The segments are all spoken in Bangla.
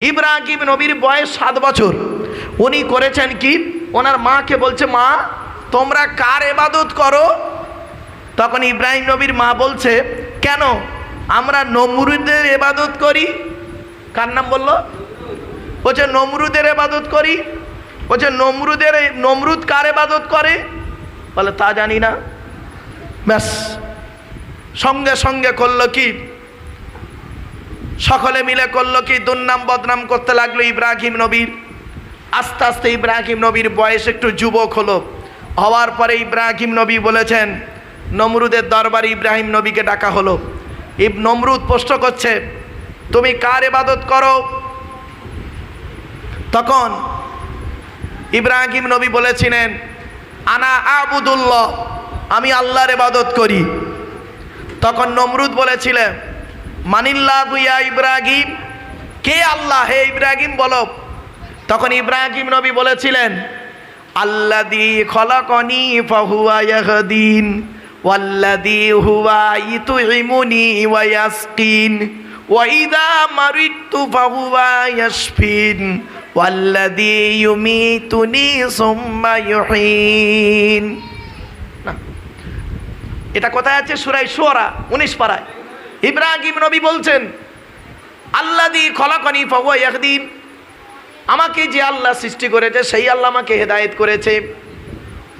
ইব্রাহিম নবীর বয়স সাত বছর। উনি করেছেন কি? ওনার মাকে বলছে, মা, তোমরা কার এবাদত করো? তখন ইব্রাহিম নবীর মা বলছে, কেন? আমরা নমরুদের এবাদত করি। কার নাম বলল? বলছে নমরুদের এবাদত করি। বলছে নমরুদের, নমরুদ কার এবাদত করে? বলে, তা জানি না। ব্যাস, সঙ্গে সঙ্গে করল কি? সকলে মিলে করল কি? দুর্নাম বদনাম করতে লাগল ইব্রাহিম নবীর। আস্তে আস্তে ইব্রাহিম নবীর বয়স একটু যুবক হলো। হওয়ার পরে ইব্রাহিম নবী বলেছেন, নমরুদের দরবারে ইব্রাহিম নবীকে ডাকা হলো। ইব নমরুদ প্রশ্ন করছে, তুমি কার এবাদত করো? তখন ইব্রাহিম নবী বলেছিলেন, আনা আবুদুল্লাহ, আমি আল্লাহর এবাদত করি। তখন নমরুদ বলেছিলেন মানিল্লা গুইয়া ইব্রাহিম? কে আল্লাহ? হে ইব্রাহিম, বলো। তখন ইব্রাহিম নবী বলেছিলেন আল্লাদি খলাকনি ফাহুয়া ইয়াহদিন ওয়াল্লাদি হুয়া ইতুইমুনি ওয়া ইয়াসকিন, ওয়া ইযা মারিতু ফাহুয়া ইয়াশফিন ওয়াল্লাদি ইউমিতুনি সুম্মা ইউহিন। এটা কোথায় আছে? সুরাই সুরা উনিশ পাড়ায় ইব্রাহিম নবী বলছেন আল্লাহ দি খলাকনি ফাহুয়া ইয়াহদিন। আমাকে যে আল্লাহ সৃষ্টি করেছে, সেই আল্লাহ আমাকে হেদায়েত করেছে।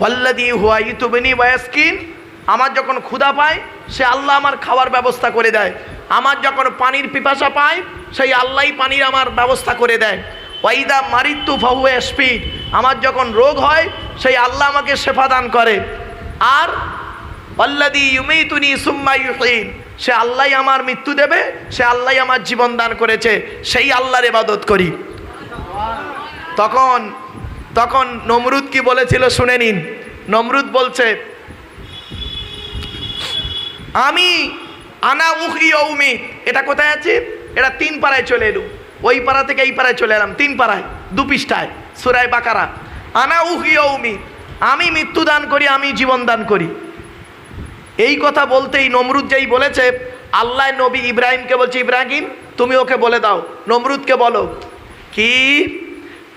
ওয়াল্লাদি হুয়া ইতুবিনী ওয়াসকিন আমার যখন ক্ষুধা পায়, সে আল্লাহ আমার খাওয়ার ব্যবস্থা করে দেয়। আমার যখন পানির পিপাসা পায়, সেই আল্লাহই পানির আমার ব্যবস্থা করে দেয়। ওয়াইদা মারিত্তু ফাহুয়া স্পিড আমার যখন রোগ হয়, সেই আল্লাহ আমাকে শেফা দান করে। আর সে আল্লাহ আমার মৃত্যু দেবে, সে আল্লাহ আমার জীবন দান করেছে, সেই আল্লাহর ইবাদত করি। তখন তখন নমরুদ কি বলেছিল শুনে নিন। নমরুদ বলছে, আমি আনা উহি উমি এটা কোথায় আছে? এটা তিন পাড়ায় চলে এলু। ওই পাড়া থেকে এই পাড়ায় চলে এলাম। তিন পাড়ায়, দু পৃষ্ঠায়, সুরায় বাকারা। আনা উহি উমি আমি মৃত্যু দান করি, আমি জীবন দান করি। এই কথা বলতেই নমরুদ যেই বলেছে, আল্লাহ নবী ইব্রাহিমকে বলছে, ইব্রাহিম, তুমি ওকে বলে দাও, নমরুদকে বলো। কি?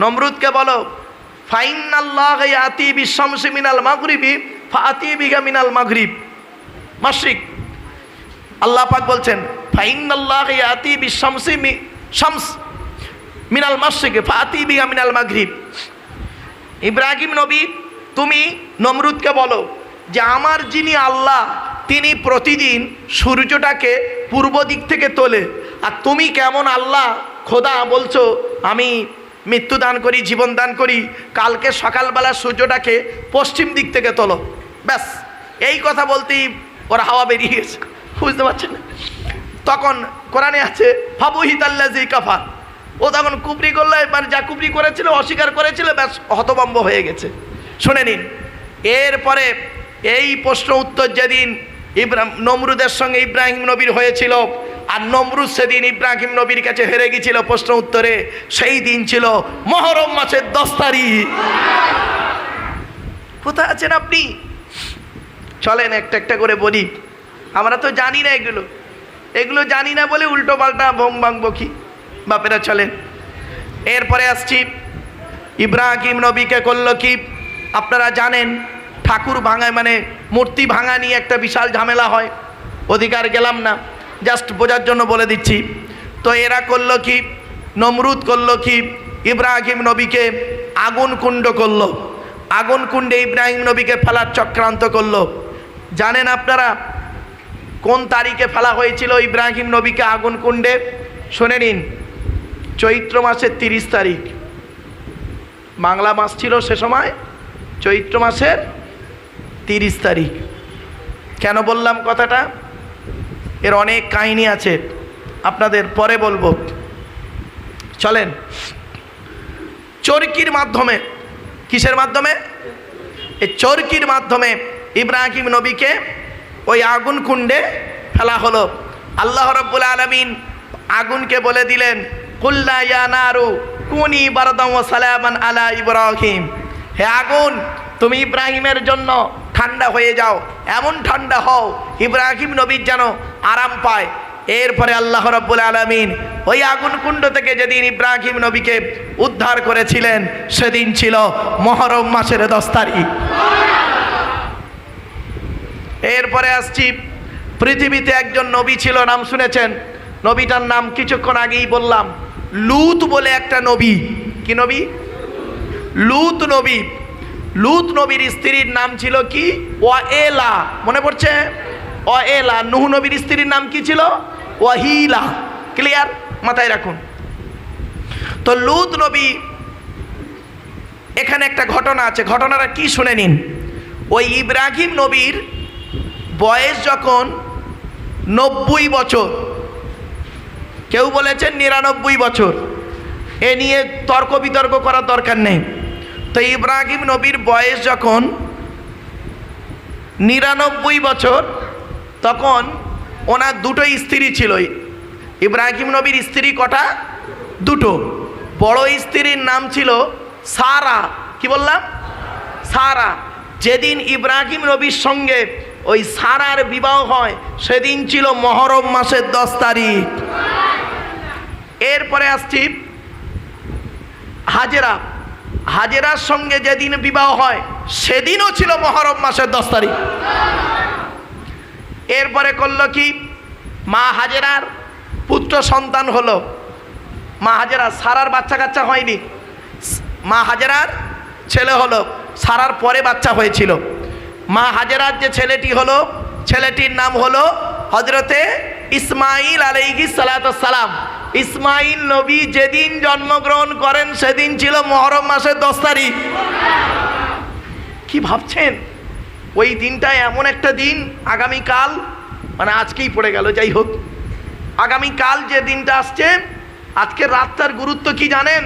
নমরুদকে বলো ফাইন আল্লাহ আতি বিশামসি মিনাল মাগরিবি ফাতি বিঘা মিনাল মাগরিব। মাসিক আল্লাহ পাক বলছেন ফাইন আল্লাহ আতি বিশামসি মি, শামস মিনাল মাসিক ফাতি বিঘা মিনাল মাগরিব। ইব্রাহিম নবী, তুমি নমরুদকে বলো যে আমার যিনি আল্লাহ, তিনি প্রতিদিন সূর্যটাকে পূর্ব দিক থেকে তোলে। আর তুমি কেমন আল্লাহ? খোদা বলছো, আমি মৃত্যু দান করি, জীবন দান করি, কালকে সকালবেলা সূর্যটাকে পশ্চিম দিক থেকে তোলো। ব্যাস, এই কথা বলতেই ওরা হাওয়া বেরিয়ে গেছে। বুঝতে পারছেন? তখন কোরআনে আছে ফাবুহিতাল্লাজি কাফার। ও তখন কুবরি করল, এবার যা কুবরি করেছিল, অস্বীকার করেছিল, ব্যাস হতবম্ব হয়ে গেছে। শুনে নিন, এরপরে এই প্রশ্ন উত্তর যেদিন ইব্রাহিম নমরুদের সঙ্গে ইব্রাহিম নবীর হয়েছিল, আর নমরুদ সেদিন ইব্রাহিম নবীর কাছে হেরে গেছিল প্রশ্ন উত্তরে, সেই দিন ছিল মহরম মাসের দশ তারিখ। কোথায় আছেন আপনি? চলেন একটা একটা করে বলি। আমরা তো জানি না এগুলো। এগুলো জানি না বলে উল্টো পাল্টা ভং ভাং বকি। বাপেরা, চলেন। এরপরে আসছি। ইব্রাহিম নবীকে করল কি? আপনারা জানেন ঠাকুর ভাঙায় মানে মূর্তি ভাঙা নিয়ে একটা বিশাল ঝামেলা হয়। অধিকার গেলাম না। জাস্ট বোঝার জন্য বলে দিচ্ছি। তো এরা করল কি? নমরুদ করল কি? ইব্রাহিম নবীকে আগুন কুণ্ড করল। আগুন কুণ্ডে ইব্রাহিম নবীকে ফেলার চক্রান্ত করল। জানেন আপনারা কোন তারিখে ফেলা হয়েছিল ইব্রাহিম নবীকে আগুন কুণ্ডে? শুনে নিন। চৈত্র মাসের তিরিশ তারিখ। বাংলা মাস ছিল সে সময়। চৈত্র মাসের তিরিশ তারিখ। কেন বললাম কথাটা? এর অনেক কাহিনী আছে। আপনাদের পরে বলব। চলেন। চরকির মাধ্যমে, কিসের মাধ্যমে? এই চরকির মাধ্যমে ইব্রাহিম নবীকে ওই আগুন কুণ্ডে ফেলা হলো। আল্লাহ রব্বুল আলমিন আগুনকে বলে দিলেন কুল্লা নারু, কুনি বারদাম ও সালামান আলা ইব্রাহিম। হে আগুন তুমি ইব্রাহিমের জন্য ঠান্ডা হয়ে যাও, এমন ঠান্ডা হও, ইব্রাহিম নবীর যেন আরাম পায়। এরপরে আল্লাহ রব্বুল আলমিন ওই আগুন কুণ্ড থেকে যেদিন ইব্রাহিম নবীকে উদ্ধার করেছিলেন, সেদিন ছিল মহরম মাসের দশ তারিখ। এরপরে আসছি, পৃথিবীতে একজন নবী ছিল, নাম শুনেছেন? নবীটার নাম কিছুক্ষণ আগেই বললাম, লুত বলে একটা নবী। কি নবী? লুত নবী। লুত নবীর স্ত্রীর নাম ছিল কি? ওয়াএলা মনে পড়ছে? ওয়াএলা নুহ নবীর স্ত্রীর নাম কি ছিল? ওয়াহিলা। ক্লিয়ার মাথায় রাখুন। তো লুত নবী, এখানে একটা ঘটনা আছে। ঘটনাটা কি শুনে নিন। ওই ইব্রাহিম নবীর বয়স যখন নব্বই বছর, কেউ বলেছেন নিরানব্বই বছর। এ নিয়ে তর্ক বিতর্ক করার দরকার নেই। তো ইব্রাহিম নবীর বয়স যখন নিরানব্বই বছর, তখন ওনার দুটো স্ত্রী ছিল। ইব্রাহিম নবীর স্ত্রী কটা? দুটো। বড় স্ত্রীর নাম ছিল সারা। কি বললাম? সারা। যেদিন ইব্রাহিম নবীর সঙ্গে ওই সারার বিবাহ হয়, সেদিন ছিল মহরম মাসের দশ তারিখ। এরপরে আসছি হাজেরা। হাজেরার সঙ্গে যেদিন বিবাহ হয়, সেদিনও ছিল মহরম মাসের দশ তারিখ। এরপরে করল কি? মা হাজেরার পুত্র সন্তান হলো। মা হাজেরা সারার বাচ্চা কাচ্চা হয়নি। মা হাজেরার ছেলে হলো, সারার পরে বাচ্চা হয়েছিল। মা হাজেরার যে ছেলেটি হলো, ছেলেটির নাম হলো হজরতে ইসমাইল আলাইহি সালাম। ইসমাইল নবী যেদিন জন্মগ্রহণ করেন, সেদিন ছিল মহরম মাসের দশ তারিখ। কি ভাবছেন? ওই দিনটা এমন একটা দিন, আগামীকাল মানে আজকেই পড়ে গেল, যাই হোক। আগামীকাল যে দিনটা আসছে, আজকে রাতটার গুরুত্ব কি জানেন?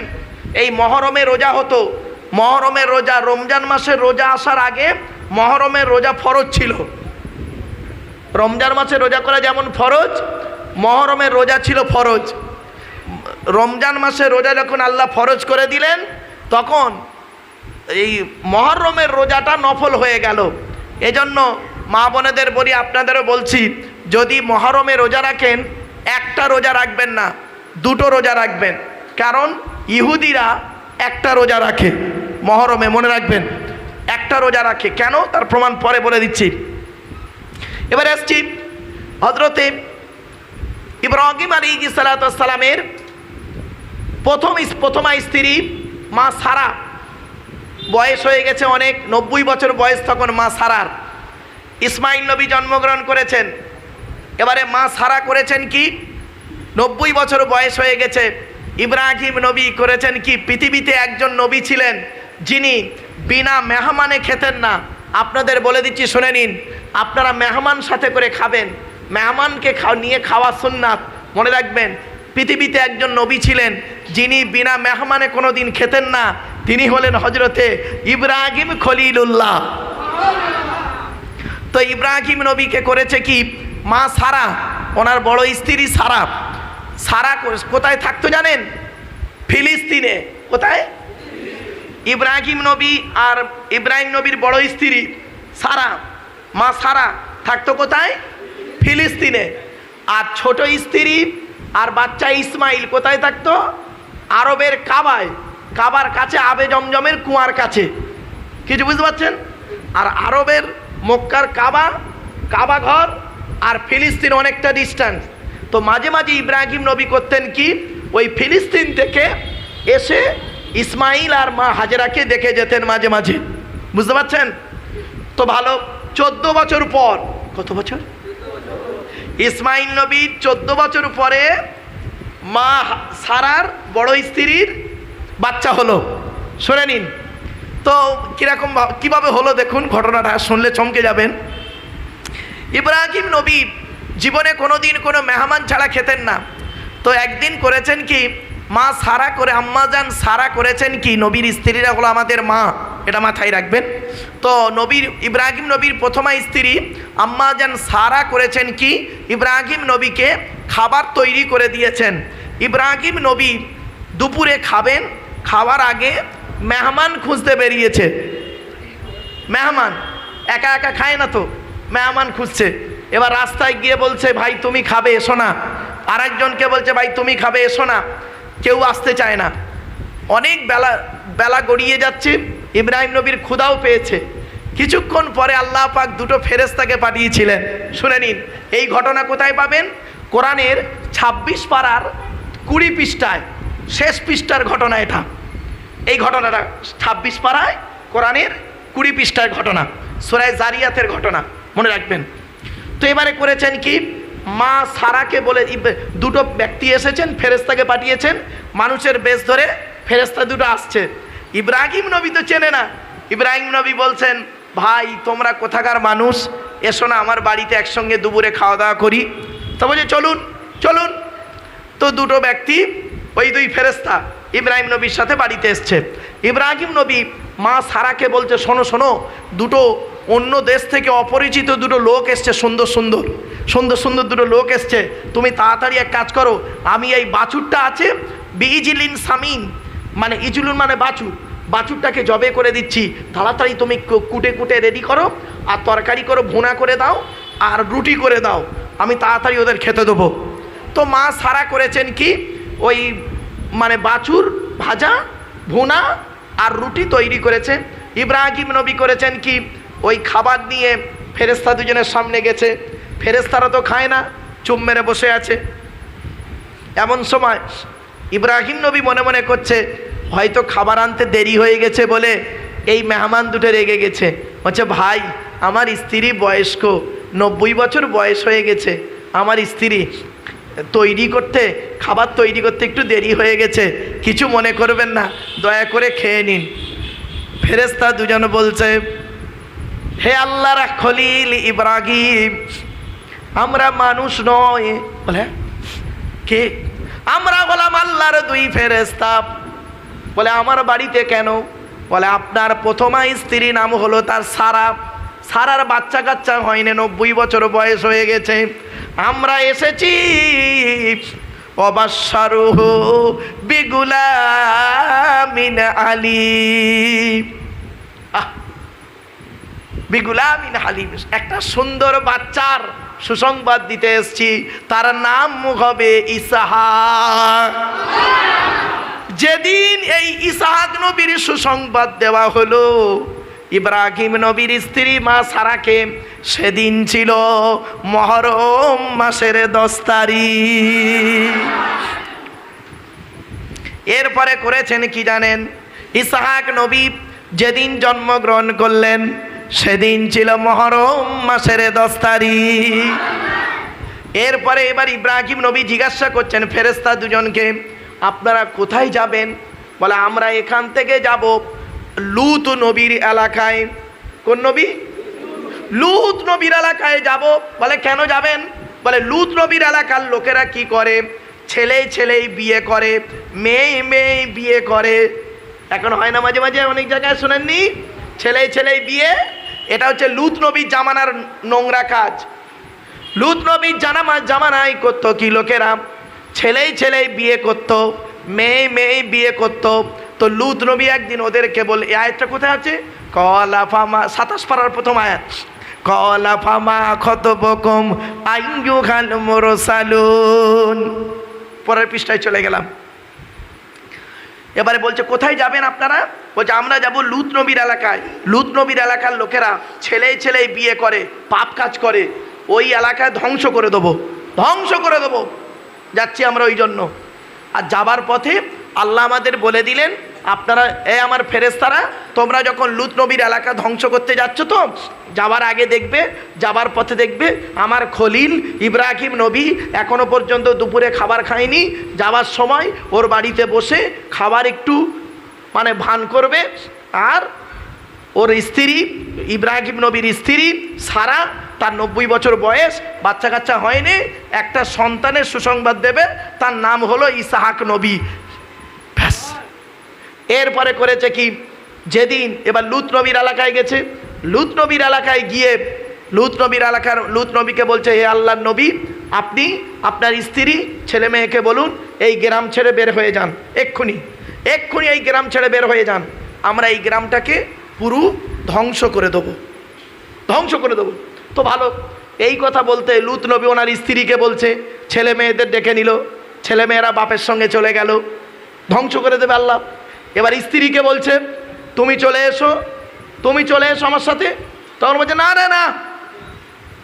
এই মহরমে রোজা হতো। মহরমের রোজা, রমজান মাসের রোজা আসার আগে মহরমের রোজা ফরজ ছিল। রমজান মাসে রোজা করা যেমন ফরজ, মহরমের রোজা ছিল ফরজ। রমজান মাসে রোজা যখন আল্লাহ ফরজ করে দিলেন, তখন এই মহরমের রোজাটা নফল হয়ে গেল। এজন্য মা বোনেদের বলি, আপনাদেরও বলছি, যদি মহরমে রোজা রাখেন, একটা রোজা রাখবেন না, দুটো রোজা রাখবেন। কারণ ইহুদিরা একটা রোজা রাখে। মহরমে মনে রাখবেন, একটা রোজা রাখে। কেন? তার প্রমাণ পরে বলে দিচ্ছি। এবারে আসছি হজরতে ইব্রাহিম আলী সালাতামের প্রথম প্রথমা স্ত্রী মা সারা। বয়স হয়ে গেছে অনেক, নব্বই বছর বয়স তখন মা সারার। ইসমাইল নবী জন্মগ্রহণ করেছেন। এবারে মা সারা করেছেন কি? নব্বই বছর বয়স হয়ে গেছে। ইব্রাহিম নবী করেছেন কি? পৃথিবীতে একজন নবী ছিলেন যিনি বিনা মেহমানে খেতেন না। আপনাদের বলে দিচ্ছি, শুনে নিন। আপনারা মেহমান সাথে করে খাবেন। মেহমানকে নিয়ে খাওয়া সুন্নাত। মনে রাখবেন, পৃথিবীতে একজন নবী ছিলেন, যিনি বিনা মেহমানে কোনো দিন খেতেন না। তিনি হলেন হজরতে ইব্রাহিম খলিলুল্লাহ। তো ইব্রাহিম নবীকে করেছে কি? মা সারা, ওনার বড় স্ত্রী সারা। সারা কোথায় থাকতো জানেন? ফিলিস্তিনে। কোথায়? ইব্রাহিম নবী আর ইব্রাহিম নবীর বড় স্ত্রী সারা। মা সারা থাকতো কোথায়? ফিলিস্তিনে। আর ছোট স্ত্রী আর বাচ্চা ইসমাইল কোথায় থাকতো? আরবের কাবায়, কাবার কাছে, আবে জমজমের কুয়ার কাছে। কিছু বুঝতে পারছেন? আর আরবের মক্কার কাবা কাবা ঘর আর ফিলিস্তিন অনেকটা ডিস্ট্যান্স তো মাঝে মাঝে ইব্রাহিম নবী করতেন কি? ওই ফিলিস্তিন থেকে এসে ইসমাইল আর মা হাজেরাকে দেখে যেতেন মাঝে মাঝে। বুঝতে পারছেন? তো ভালো চোদ্দ বছর পর। কত বছর? ইসমাইল নবীর চোদ্দ বছর পরে মা সারার বড় স্ত্রীর বাচ্চা হলো। শুনে নিন। তো কীরকম কীভাবে হলো দেখুন, ঘটনাটা শুনলে চমকে যাবেন। ইব্রাহিম নবী জীবনে কোনো দিন কোনো মেহমান ছাড়া খেতেন না। তো একদিন করেছেন কি, মা সারা করে, আম্মা যান সারা করেছেন কি, নবীর স্ত্রীরা হলো আমাদের মা। এটা মাথায় রাখবেন। তো নবীর, ইব্রাহিম নবীর প্রথমা স্ত্রী আম্মা যান সারা করেছেন কি? ইব্রাহিম নবীকে খাবার তৈরি করে দিয়েছেন। ইব্রাহিম নবী দুপুরে খাবেন, খাওয়ার আগে মেহমান খুঁজতে বেরিয়েছে। মেহমান, একা একা খায় না তো? মেহমান খুঁজছে। এবার রাস্তায় গিয়ে বলছে, ভাই, তুমি খাবে, এসো না। আরেকজনকে বলছে, ভাই, তুমি খাবে, এসো না। কেউ আসতে চায় না। অনেক বেলা বেলা গড়িয়ে যাচ্ছে। ইব্রাহিম নবীর ক্ষুদাও পেয়েছে। কিছুক্ষণ পরে আল্লাহ পাক দুটো ফেরেস্তাকে পাঠিয়েছিলেন। শুনে নিন, এই ঘটনা কোথায় পাবেন? কোরআনের ২৬ পাড়ার কুড়ি পৃষ্ঠায়, শেষ পৃষ্ঠার ঘটনা এটা। এই ঘটনাটা ছাব্বিশ পাড়ায়, কোরআনের কুড়ি পৃষ্ঠার ঘটনা, সোরায় জারিয়াতের ঘটনা, মনে রাখবেন। তো এবারে করেছেন কি? মা সারাকে বলে দুটো ব্যক্তি এসেছেন ফেরেস্তাকে পাঠিয়েছেন, মানুষের বেশ ধরে ফেরেস্তা দুটো আসছে। ইব্রাহিম নবী তো চেনে না। ইব্রাহিম নবী বলছেন, ভাই, তোমরা কোথাকার মানুষ? এসো না আমার বাড়িতে একসঙ্গে দুপুরে খাওয়া দাওয়া করি। তো বলছে, চলুন চলুন। তো দুটো ব্যক্তি, ওই দুই ফেরেস্তা ইব্রাহিম নবীর সাথে বাড়িতে এসছে। ইব্রাহিম নবী মা সারাকে বলছে, শোনো শোনো, দুটো অন্য দেশ থেকে অপরিচিত দুটো লোক এসছে, সুন্দর সুন্দর। সুন্দর সুন্দর দুটো লোক এসছে। তুমি তাড়াতাড়ি এক কাজ করো, আমি এই বাছুরটা আছে বিজিলিন সামিন মানে ইজুলুন মানে বাছুর। বাছুরটাকে জবে করে দিচ্ছি। তাড়াতাড়ি তুমি কুটে কুটে রেডি করো, আর তরকারি করো, ভুনা করে দাও, আর রুটি করে দাও। আমি তাড়াতাড়ি ওদের খেতে দেবো। তো মা সারা করেছেন কি? ওই মানে বাছুর, ভাজা, ভুনা, আর রুটি তৈরি করেছে। ইব্রাহিম নবী করেছেন কি? ওই খাবার নিয়ে ফেরেস্তা দুজনের সামনে গেছে। ফেরেস্তারা তো খায় না চুম মেরে বসে আছে। এমন সময় ইব্রাহিম নবী মনে মনে করছে, হয়তো খাবার আনতে দেরি হয়ে গেছে বলে এই মেহমান দুটো রেগে গেছে। হচ্ছে ভাই, আমার স্ত্রী বয়স্ক, নব্বই বছর বয়স হয়ে গেছে। আমার স্ত্রী তৈরি করতে, খাবার তৈরি করতে একটু দেরি হয়ে গেছে। কিছু মনে করবেন না, দয়া করে খেয়ে নিন। ফেরেস্তা দুজন বলছে, হে আল্লাহ খলিল ইব্রাহিম, আমরা মানুষ নয়। বলে কে? আমরা হলাম আল্লাহর দুই ফেরেস্তা বলে, আমার বাড়িতে কেন? বলে, আপনার প্রথমা স্ত্রী নাম হলো তার সারা। সারার বাচ্চা কাচ্চা হয়নি, নব্বই বছর বয়স হয়ে গেছে। আমরা এসেছি অবাসারুহ বিগুলামিন আলী। বিগুলামিন হালিম একটা সুন্দর বাচ্চার সুসংবাদ দিতে এসছি। তার নাম হবে ইসাহা। যেদিন এই ইসাহাক নবীর সুসংবাদ দেওয়া হলো, ইব্রাহিম নবীর স্ত্রী মা সারাকে সেদিন ছিল মহরম মাসের দশ তারিখ। এরপরে করেছেন কি জানেন? ইসাহাক নবী যেদিন জন্মগ্রহণ করলেন সেদিন ছিল মহরম মাসের দশ তারিখ। এরপরে এবার ইব্রাহিম নবী জিজ্ঞাসা করছেন ফেরেস্তা দুজনকে, আপনারা কোথায় যাবেন? বলে, আমরা এখান থেকে যাব লুত নবীর এলাকায়। কোন নবী? লুত নবীর এলাকায় যাব। বলে, কেন যাবেন? বলে, লুত নবীর এলাকার লোকেরা কি করে? ছেলে ছেলেই বিয়ে করে, মেয়ে মেয়ে বিয়ে করে। এখন হয় না মাঝে মাঝে অনেক জায়গায় শোনেননি? ছেলে ছেলেই বিয়ে এটা হচ্ছে লুত নবীর জামানার নোংরা কাজ। লুত নবীর জানামা জামানায় করতো কি লোকেরা? ছেলেই ছেলেই বিয়ে করতো মেয়ে মেয়ে বিয়ে করতো। তো লুত নবী একদিন ওদেরকে বল এই আয়াতটা কোথায় আছে? কলা ফামা সাতাশ পাড়ার প্রথম আয়াত। কলা ফামা ক্ষত বকম আইঙ্গু খান পরের পৃষ্ঠায় চলে গেলাম। এবারে বলছে, কোথায় যাবেন আপনারা? বলছে, আমরা যাব লুত নবীর এলাকায়। লুত নবীর এলাকার লোকেরা ছেলে ছেলে বিয়ে করে, পাপ কাজ করে। ওই এলাকায় ধ্বংস করে দেবো, ধ্বংস করে দেবো। যাচ্ছি আমরা ওই জন্য। আর যাবার পথে আল্লাহ আমাদের বলে দিলেন আপনারা, এ আমার ফেরেস্তারা তোমরা যখন লুত নবীর এলাকা ধ্বংস করতে যাচ্ছ তো যাবার আগে দেখবে যাবার পথে দেখবে, আমার খলিল ইব্রাহিম নবী এখনও পর্যন্ত দুপুরে খাবার খায়নি, যাওয়ার সময় ওর বাড়িতে বসে খাবার একটু মানে ভান করবে, আর ওর স্ত্রী, ইব্রাহিম নবীর স্ত্রী, সারা, তার নব্বই বছর বয়স, বাচ্চা কাচ্চা হয়নি, একটা সন্তানের সুসংবাদ দেবে, তার নাম হলো ইসাহাক নবী। এরপরে করেছে কি? যেদিন এবার লুত নবীর এলাকায় গেছে। লুত নবীর এলাকায় গিয়ে লুত নবীর এলাকার লুত নবীকে বলছে, হে আল্লাহ নবী, আপনি আপনার স্ত্রী, ছেলে মেয়েকে বলুন, এই গ্রাম ছেড়ে বের হয়ে যান। এক্ষুনি এক্ষুনি এই গ্রাম ছেড়ে বের হয়ে যান। আমরা এই গ্রামটাকে পুরো ধ্বংস করে দেবো। ধ্বংস করে দেবো। তো ভালো, এই কথা বলতে লুত নবী ওনার স্ত্রীকে বলছে, ছেলে মেয়েদের ডেকে নিল। ছেলে মেয়েরা বাপের সঙ্গে চলে গেল। ধ্বংস করে দেবে আল্লাহ। এবার স্ত্রীকে বলছে, তুমি চলে এসো, তুমি চলে এসো আমার সাথে। তখন বলছে, না না না,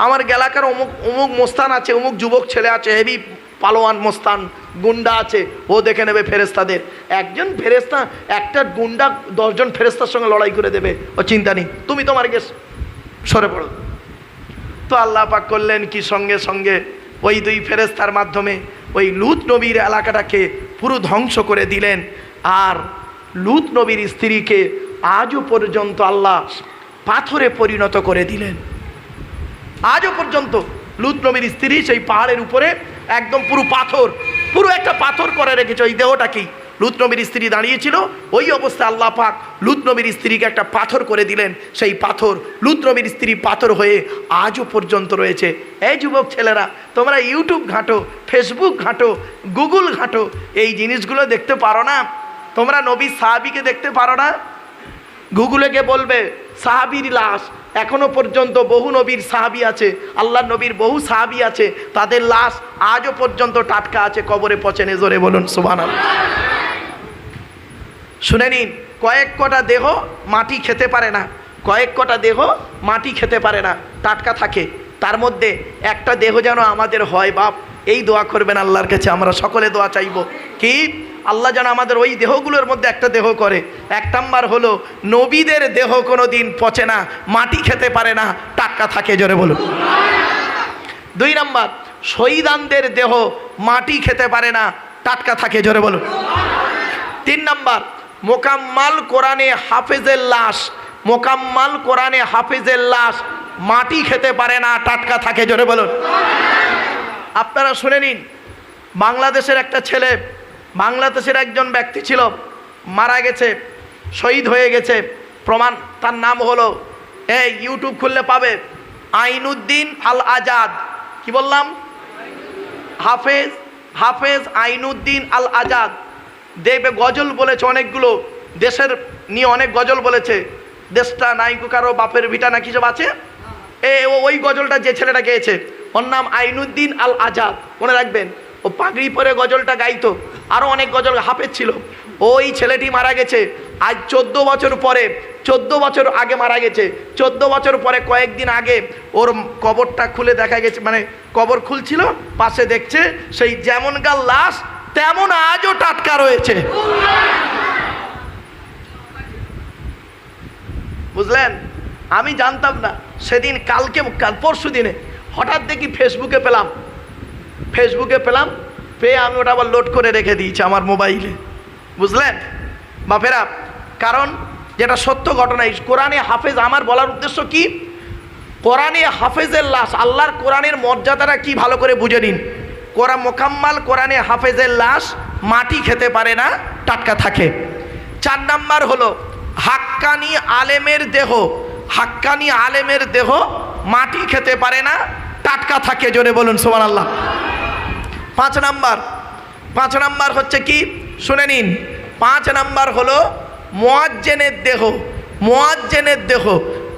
আমার এলাকার অমুক অমুক মোস্তান আছে, অমুক যুবক ছেলে আছে, হেভি পালোয়ান মোস্তান, গুন্ডা আছে, ও দেখে নেবে ফেরেস্তাদের একজন ফেরেস্তা একটা গুন্ডা দশজন ফেরেস্তার সঙ্গে লড়াই করে দেবে, ও চিন্তা নেই, তুমি তোমার গেস, সরে পড়ো। তো আল্লাহ পাক করলেন কি সঙ্গে সঙ্গে, ওই দুই ফেরেস্তার মাধ্যমে, ওই লুত নবীর এলাকাটাকে পুরো ধ্বংস করে দিলেন। আর লুত নবীর স্ত্রীকে আজও পর্যন্ত আল্লাহ পাথরে পরিণত করে দিলেন। আজও পর্যন্ত লুত নবীর স্ত্রী সেই পাহাড়ের উপরে একদম পুরো পাথর, পুরো একটা পাথর করে রেখেছে। ওই দেহটাকেই লুত নবীর স্ত্রী দাঁড়িয়েছিল, ওই অবস্থায় আল্লাহ পাক লুত নবীর স্ত্রীকে একটা পাথর করে দিলেন। সেই পাথর, লুত নবীর স্ত্রী পাথর হয়ে আজও পর্যন্ত রয়েছে। এই যুবক ছেলেরা, তোমরা ইউটিউব ঘাঁটো, ফেসবুক ঘাঁটো, গুগল ঘাঁটো, এই জিনিসগুলো দেখতে পারো না? তোমরা নবী সাহাবিকে দেখতে পারো না? গুগলে গিয়ে বলবে, সাহাবির লাশ, এখনও পর্যন্ত বহু নবীর সাহাবি আছে আল্লাহ নবীর বহু সাহাবি আছে, তাদের লাশ আজও পর্যন্ত টাটকা আছে, কবরে পচেনে জোরে বলুন সুবান শুনে নিন, কয়েক কটা দেহ মাটি খেতে পারে না, কয়েক কটা দেহ মাটি খেতে পারে না, টাটকা থাকে, তার মধ্যে একটা দেহ যেন আমাদের হয়, বাপ। এই দোয়া করবেন আল্লাহর কাছে, আমরা সকলে দোয়া চাইব। কি? আল্লাহ যেন আমাদের ওই দেহগুলোর মধ্যে একটা দেহ করে। এক নাম্বার হলো, নবীদের দেহ কোনো দিন পচে না, মাটি খেতে পারে না, টাটকা থাকে, জোরে বলুন। দুই নাম্বার, শহীদানদের দেহ মাটি খেতে পারে না, টাটকা থাকে, জোরে বলুন। তিন নাম্বার, মোকাম্মাল কোরআনে হাফেজের লাশ, মোকাম্মাল কোরআনে হাফেজের লাশ মাটি খেতে পারে না, টাটকা থাকে, জোরে বলুন। আপনারা শুনে নিন, বাংলাদেশের একটা ছেলে, বাংলাদেশের একজন ব্যক্তি ছিল, মারা গেছে, শহীদ হয়ে গেছে। প্রমাণ, তার নাম হলো, এই ইউটিউব খুললে পাবে, আইনুদ্দিন আল আজাদ কি বললাম? হাফেজ হাফেজ আইনুদ্দিন আল আজাদ দেখবে গজল বলেছে অনেকগুলো, দেশের নিয়ে অনেক গজল বলেছে। দেশটা নাইকু কারও, বাপের ভিটা না কিছু আছে? এ ওই গজলটা যে ছেলেটা গেয়েছে ওর নাম আইনুদ্দিন আল আজাদ মনে রাখবেন, ও পাগড়ি পরে গজলটা গাইতো আরও অনেক গজল হাফেজ ছিল। ওই ছেলেটি মারা গেছে, আজ চোদ্দ বছর পরে, চোদ্দ বছর আগে মারা গেছে। চোদ্দ বছর পরে কয়েকদিন আগে ওর কবরটা খুলে দেখা গেছে মানে কবর খুলছিল, পাশে দেখছে, সেই যেমনকার লাশ, তেমন আজও টাটকা রয়েছে। বুঝলেন? আমি জানতাম না, সেদিন কালকে, কাল পরশু দিনে হঠাৎ দেখি ফেসবুকে পেলাম। ফেসবুকে পেলাম, পেয়ে আমি ওটা আবার লোড করে রেখে দিয়েছি আমার মোবাইলে বুঝলেন? বাপেরা কারণ যেটা সত্য ঘটনা, এই কোরআনে হাফেজ আমার বলার উদ্দেশ্য কি? কোরআনে হাফেজের লাশ, আল্লাহর কোরআনের মর্যাদাটা কি ভালো করে বুঝে নিন। কোরআন মোকাম্মাল কোরআনে হাফেজের লাশ মাটি খেতে পারে না, টাটকা থাকে। চার নাম্বার হলো, হাক্কানি আলেমের দেহ, হাক্কানি আলেমের দেহ মাটি খেতে পারে না টাটকা থাকে, জোরে বলুন সোমান আল্লাহ পাঁচ নাম্বার পাঁচ নাম্বার হচ্ছে কি? শুনে নিন, পাঁচ নাম্বার হলো মোয়াজ্জেনের দেহ। মোয়াজ্জেনের দেহ,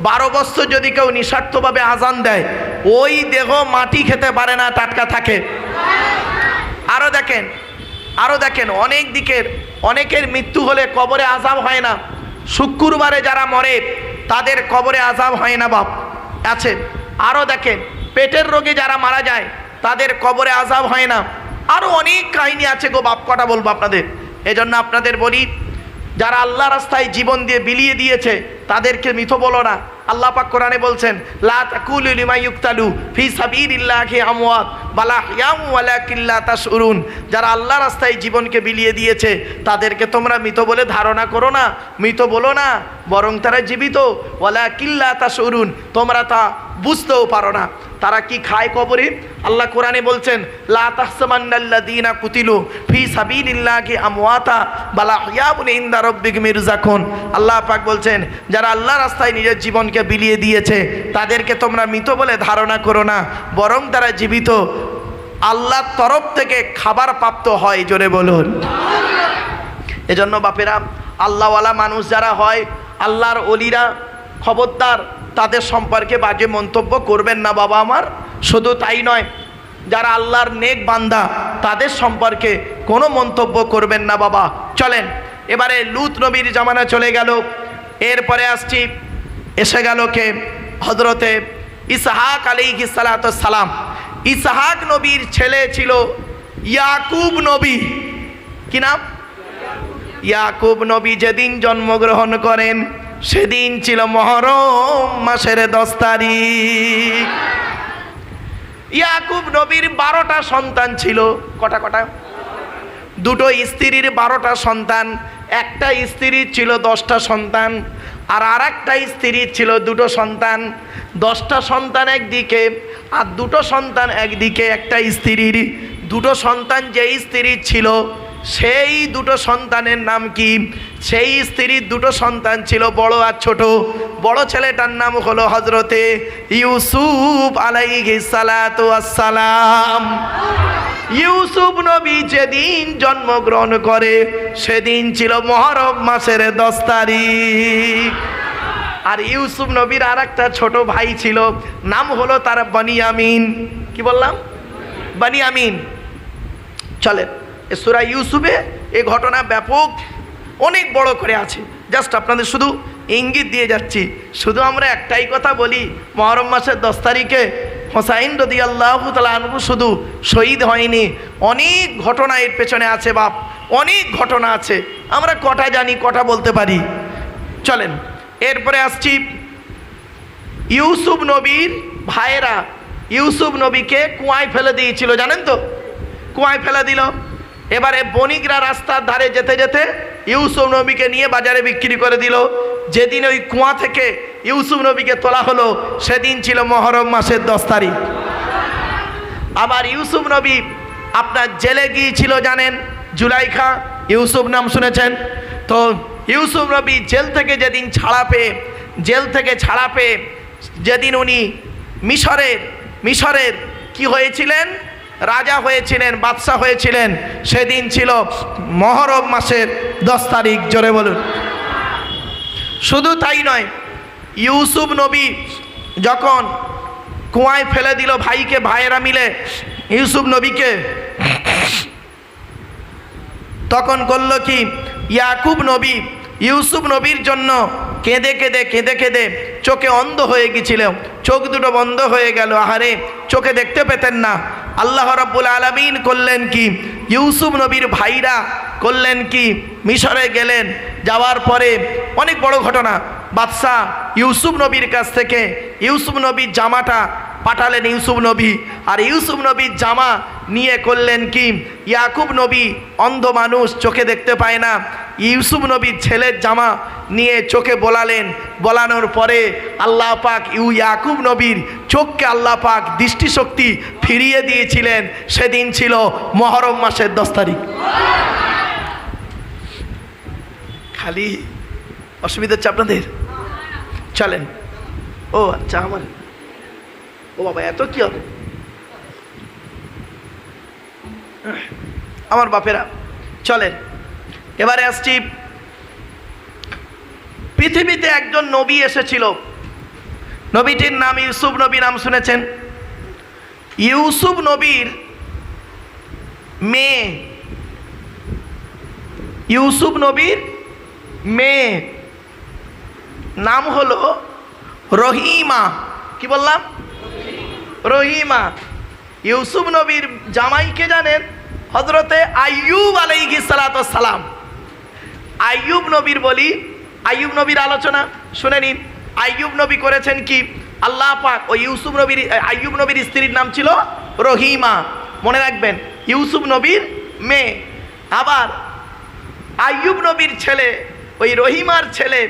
বারো বছর যদি কেউ নিঃস্বার্থভাবে আজান দেয়, ওই দেহ মাটি খেতে পারে না, টাটকা থাকে। আরও দেখেন আরও দেখেন, অনেক দিকের, অনেকের মৃত্যু হলে কবরে আজাব হয় না। শুক্রবারে যারা মরে, তাদের কবরে আজাব হয় না, বাপ। আছে আরও দেখেন পেটের রোগে যারা মারা যায়, তাদের কবরে আজাব হয় না। আরও অনেক কাহিনী আছে গো, বাপ কটা বলব আপনাদের? এজন্য আপনাদের বলি, যারা আল্লাহ রাস্তায় জীবন দিয়ে বিলিয়ে দিয়েছে, তাদেরকে মিথ বলো না। আল্লাহ পাক কোরআনে বলছেন, লা তাকুলু লিমা ইউক্তালু ফি সাবিলিল্লাহি আমওয়াত বালা ইয়াম ওয়ালাকিল্লা তাশউরুন। যারা আল্লাহ রাস্তায় জীবনকে বিলিয়ে দিয়েছে, তাদেরকে তোমরা মৃত বলে ধারণা করো না মৃত বলো না, বরং তারা জীবিত। ওয়ালাকিল্লা তাশউরুন, তোমরা তা বুঝতেও পারো না। তারা কি খায় কবরে? আল্লাহ কোরআনে বলছেন, লা কুতিলু ফি সাবিলিল্লাহি আমওয়াতা, বালা হিয়াবুন ইনদা রাব্বিহিম ইরযাকুন আল্লাহ পাক বলছেন, যারা আল্লাহ রাস্তায় নিজের জীবনকে বিলিয়ে দিয়েছে, তাদেরকে তোমরা মৃত বলে ধারণা করো না, বরং তারা জীবিত। আল্লাহর তরফ থেকে খাবার প্রাপ্ত হয়, জোরে বলুন। এজন্য বাপেরা, আল্লাহওয়ালা মানুষ যারা হয়, আল্লাহর অলিরা খবরদার তাদের সম্পর্কে বাজে মন্তব্য করবেন না বাবা আমার। শুধু তাই নয়, যারা আল্লাহর নেক বান্দা, তাদের সম্পর্কে কোনো মন্তব্য করবেন না বাবা। চলেন, এবারে লুত নবীর জামানা চলে গেল। এরপরে আসছি, এসে গেল কে? হজরতে ইসাহাক আলী সালাম। ইসাহাক নবীর ছেলে ছিল ইয়াকুব নবী। কি নাম? ইয়াকুব নবী যেদিন জন্মগ্রহণ করেন সেদিন ছিল মহরম মাসের দশ তারিখ। ইয়াকুব নবীর বারোটা সন্তান ছিল। কটা কটা? দুটো স্ত্রীর বারোটা সন্তান, একটা স্ত্রীর ছিল দশটা সন্তান, আর আর একটা স্ত্রীর ছিল দুটো সন্তান। দশটা সন্তান একদিকে, আর দুটো সন্তান একদিকে একটা স্ত্রীর। দুটো সন্তান যেই স্ত্রীর ছিল সেই দুটো সন্তানের নাম কি? সেই স্ত্রীর দুটো সন্তান ছিল বড় আর ছোট। বড় ছেলেটার নাম হলো হজরতে ইউসুফ আসসালাম ইউসুফ নবী যেদিন জন্মগ্রহণ করে, সেদিন ছিল মহরম মাসের দশ তারিখ। আর ইউসুফ নবীর আর একটা ছোট ভাই ছিল, নাম হলো তার বানিয়ামিন। কি বললাম? বানিয়ামিন। চলেন। সুরা ইউসুফে এ ঘটনা ব্যাপক, অনেক বড় করে আছে। জাস্ট আপনাদের শুধু ইঙ্গিত দিয়ে যাচ্ছি। শুধু আমরা একটাই কথা বলি, মহরম মাসের দশ তারিখে হোসাইন রদি আল্লাহ আনবু শুধু শহীদ হয়নি। অনেক ঘটনা এর পেছনে আছে বাপ, অনেক ঘটনা আছে। আমরা কটা জানি, কটা বলতে পারি? চলেন, এরপরে আসছি ইউসুফ নবীর ভাইয়েরা। ইউসুফ নবীকে কুয়ায় ফেলে দিয়েছিল, জানেন তো? কুয়ায় ফেলে দিল। এবারে বণিকরা রাস্তার ধারে যেতে যেতে ইউসুফ নবীকে নিয়ে বাজারে বিক্রি করে দিল। যেদিন ওই কুয়া থেকে ইউসুফ নবীকে তোলা হলো, সেদিন ছিল মহরম মাসের দশ তারিখ। আবার ইউসুফ নবী আপনার জেলে গিয়েছিল, জানেন? জুলাইখা, ইউসুফ নাম শুনেছেন? তো ইউসুফ নবী জেল থেকে যেদিন ছাড়া পেয়ে, জেল থেকে ছাড়া পেয়ে, যেদিন উনি মিশরের মিশরের কি হয়েছিলেন? রাজা হয়েছিলেন, বাদশাহ হয়েছিলেন, সেদিন ছিল মহরম মাসের দশ তারিখ, জোরে বলুন। শুধু তাই নয়, ইউসুফ নবী যখন কুয়ায় ফেলে দিল ভাইকে, ভাইয়েরা মিলে, ইউসুফ নবীকে, তখন করল কি? ইয়াকুব নবী ইউসুফ নবীর জন্য কেঁদে কেঁদে কেঁদে কেঁদে চোখে অন্ধ হয়ে গেছিল চোখ দুটো বন্ধ হয়ে গেল। আহারে, চোখে দেখতে পেতেন না। আল্লাহ রাব্বুল আলামিন করলেন কি? ইউসুফ নবীর ভাইরা করলেন কি? মিশরে গেলেন। যাওয়ার পরে অনেক বড় ঘটনা। বাদশাহ ইউসুফ নবীর কাছ থেকে ইউসুফ নবীর জামাটা পাঠালেন ইউসুফ নবী। আর ইউসুফ নবীর জামা নিয়ে করলেন কি? ইয়াকুব নবী অন্ধ মানুষ চোখে দেখতে পায় না। ইউসুফ নবীর ছেলের জামা নিয়ে চোখে বলালেন। বলানোর পরে আল্লাহ পাক ইউ ইয়াকুব নবীর চোখকে আল্লাহ পাক দৃষ্টিশক্তি ফিরিয়ে দিয়েছিলেন। সেদিন ছিল মহরম মাসের দশ তারিখ। খালি অসুবিধা হচ্ছে আপনাদের? চলেন। ও আচ্ছা আমার। ও বাবা, এত কি হবে আমার বাপেরা, চলেন। এবারে আসছি। পৃথিবীতে একজন নবী এসেছিল। নবীটির নাম ইউসুফ নবী নাম শুনেছেন। ইউসুফ নবীর মেয়ে। ইউসুফ নবীর মেয়ে। নাম হলো রহিমা। কি বললাম? রহিমা। ইউসুফ নবীর জামাইকে জানেন? হজরতে আইয়ুব আলাইহি সালাম। আইয়ুব নবীর বলি, আইয়ুব নবীর আলোচনা, শুনে নিন। আইয়ুব নবী করেছেন কি? আল্লাহ পাক, ও ইউসুফ নবীর আইয়ুব নবীর স্ত্রীর নাম ছিল রহিমা। মনে রাখবেন, ইউসুফ নবীর মেয়ে। আবার আইয়ুব নবীর ছেলে, ওই রহিমার ছেলে,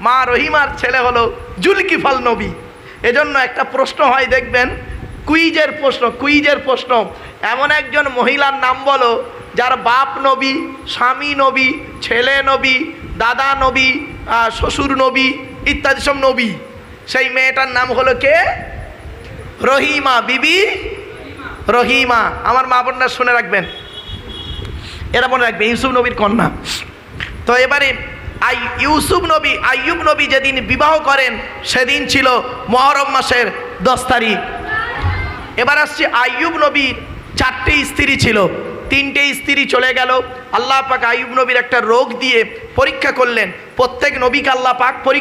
মা রহিমার ছেলে হলো জুলকিফল নবী। এজন্য একটা প্রশ্ন হয়, দেখবেন, কুইজের প্রশ্ন কুইজের প্রশ্ন। এমন একজন মহিলার নাম বলো যার বাপ নবী, স্বামী নবী, ছেলে নবী, দাদা নবী শ্বশুর নবী ইত্যাদি সব নবী। সেই মেয়েটার নাম হলো কে? রহিমা, বিবি রহিমা। আমার মা বোনরা শুনে রাখবেন। এরা মনে রাখবে, ইউসুফ নবীর কন্যা। তো এবারে, আই, ইউসুফ নবী, আইয়ুব নবী যেদিন বিবাহ করেন, সেদিন ছিল মহরম মাসের দশ তারিখ। এবার আসছে আইয়ুব নবীর চারটে স্ত্রী ছিল। তিনটে স্ত্রী চলে গেল। আল্লাহ পাক আইব নবীর একটা রোগ দিয়ে পরীক্ষা করলেন। প্রত্যেক নবীকে আল্লাহ পাক পরীক্ষা